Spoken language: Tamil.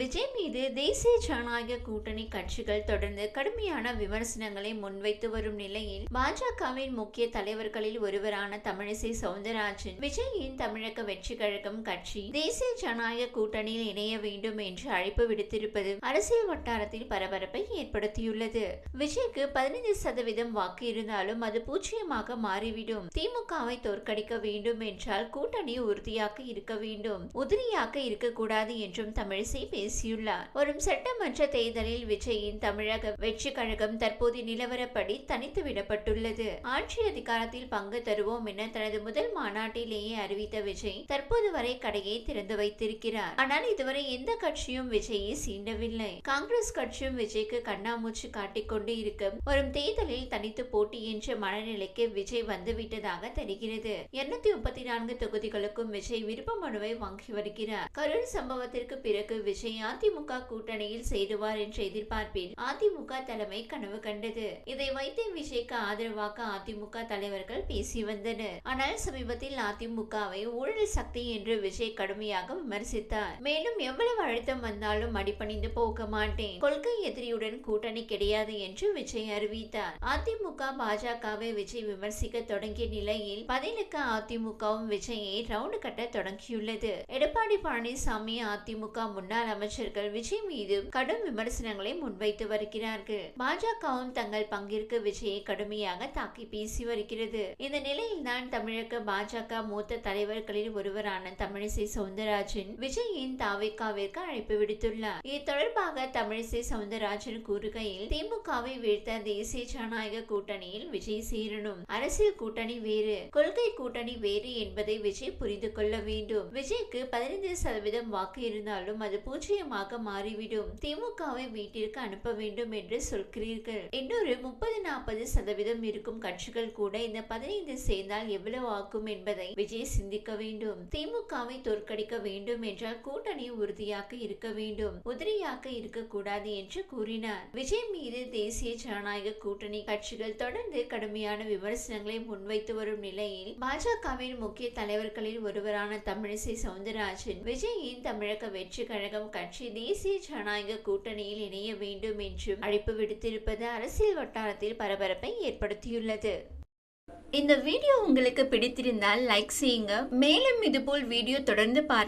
விஜய் மீது தேசிய ஜனநாயக கூட்டணி கட்சிகள் தொடர்ந்து கடுமையான விமர்சனங்களை முன்வைத்து வரும் நிலையில் பாஜகவின் முக்கிய தலைவர்களில் ஒருவரான தமிழிசை சவுந்தரராஜன் விஜயின் தமிழக வெற்றி கழகம் கட்சி தேசிய ஜனநாயக கூட்டணியில் இணைய வேண்டும் என்று அழைப்பு விடுத்திருப்பது அரசியல் வட்டாரத்தில் பரபரப்பை ஏற்படுத்தியுள்ளது. விஜய்க்கு பதினைந்து சதவீதம் வாக்கு இருந்தாலும் அது பூஜ்ஜியமாக மாறிவிடும். திமுகவை தோற்கடிக்க வேண்டும் என்றால் கூட்டணி உறுதியாக இருக்க வேண்டும். உதிரியாக இருக்கக்கூடாது என்றும் தமிழிசை பேசியுள்ளார். வரும் சட்டமன்ற தேர்தலில் விஜயின் தமிழக வெற்றி கழகம் தற்போது நிலவரப்படி தனித்து விடப்பட்டுள்ளது. ஆட்சி அதிகாரத்தில் பங்கு தருவோம் என தனது முதல் மாநாட்டிலேயே அறிவித்த விஜய் தற்போது வரை கடையை திறந்து வைத்திருக்கிறார். ஆனால் இதுவரை எந்த கட்சியும் விஜயை சீண்டவில்லை. காங்கிரஸ் கட்சியும் விஜய்க்கு கண்ணாமூச்சி காட்டிக்கொண்டு இருக்கும். வரும் தேர்தலில் தனித்து போட்டி என்ற மனநிலைக்கு விஜய் வந்துவிட்டதாக தெரிகிறது. இருநூத்தி முப்பத்தி நான்கு தொகுதிகளுக்கும் விஜய் விருப்ப மனுவை வாங்கி வருகிறார். கரூர் சம்பவத்திற்கு பிறகு விஜய் அதிமுக கூட்டணியில் சேருவார் என்ற எதிர்பார்ப்பில் அதிமுக தலைமை கனவு கண்டது. இதை வைத்து விஜய்க்கு ஆதரவாக அதிமுக தலைவர்கள் பேசி வந்தனர். ஆனால் சமீபத்தில் அதிமுகவை ஊழல் சக்தி என்று விஜய் கடுமையாக விமர்சித்தார். மேலும் எவ்வளவு அழுத்தம் வந்தாலும் அடிபணிந்து போக மாட்டேன். கொள்கை எதிரியுடன் கூட்டணி கிடையாது என்று விஜய் அறிவித்தார். அதிமுக பாஜகவை விஜய் விமர்சிக்க தொடங்கிய நிலையில் பதிலுக்கு அதிமுகவும் விஜயை ரவுண்டு கட்ட தொடங்கியுள்ளது. எடப்பாடி பழனிசாமி அதிமுக முன்னாள் அமைச்சர்கள் விஜய் மீது கடும் விமர்சனங்களை முன்வைத்து வருகிறார்கள். பாஜகவும் தங்கள் பங்கிற்கு விஜயை கடுமையாக தாக்கி பேசி வருகிறது. இந்த நிலையில்தான் தமிழக பாஜக மூத்த தலைவர்களில் ஒருவரான தமிழிசை சவுந்தரராஜன் விஜயின் தாவேக்காவிற்கு அழைப்பு விடுத்துள்ளார். இது தொடர்பாக தமிழிசை சவுந்தரராஜன் கூறுகையில் திமுகவை வீழ்த்த தேசிய ஜனநாயக கூட்டணியில் விஜய் சேரணும். அரசியல் கூட்டணி வேறு கொள்கை கூட்டணி வேறு என்பதை விஜய் புரிந்து கொள்ள வேண்டும். விஜய்க்கு பதினைந்து சதவீதம் வாக்கு இருந்தாலும் அது நிச்சயமாக மாறிவிடும். திமுகவை வீட்டிற்கு அனுப்ப வேண்டும் என்று சொல்கிறீர்கள். இன்னொரு முப்பது நாற்பது சதவீதம் இருக்கும் கட்சிகள் கூட இந்த பதினைந்து சேர்ந்தால் எவ்வளவு ஆகும் என்பதை விஜய் சிந்திக்க வேண்டும். திமுகவை தோற்கடிக்க வேண்டும் என்றால் கூட்டணி உறுதியாக இருக்க வேண்டும். உதிரியாக இருக்கக்கூடாது என்று கூறினார். விஜய் மீது தேசிய ஜனநாயக கூட்டணி கட்சிகள் தொடர்ந்து கடுமையான விமர்சனங்களை முன்வைத்து வரும் நிலையில் பாஜகவின் முக்கிய தலைவர்களில் ஒருவரான தமிழிசை சவுந்தரராஜன் விஜயின் தமிழக வெற்றி கழகம் கட்சி தேசிய ஜனநாயக கூட்டணியில் இணைய வேண்டும் என்றும் அழைப்பு விடுத்திருப்பது அரசியல் வட்டாரத்தில் பரபரப்பை ஏற்படுத்தியுள்ளது. இந்த வீடியோ உங்களுக்கு பிடித்திருந்தால் லைக் செய்யுங்க. மேலும் இதுபோல் வீடியோ தொடர்ந்து பார்க்க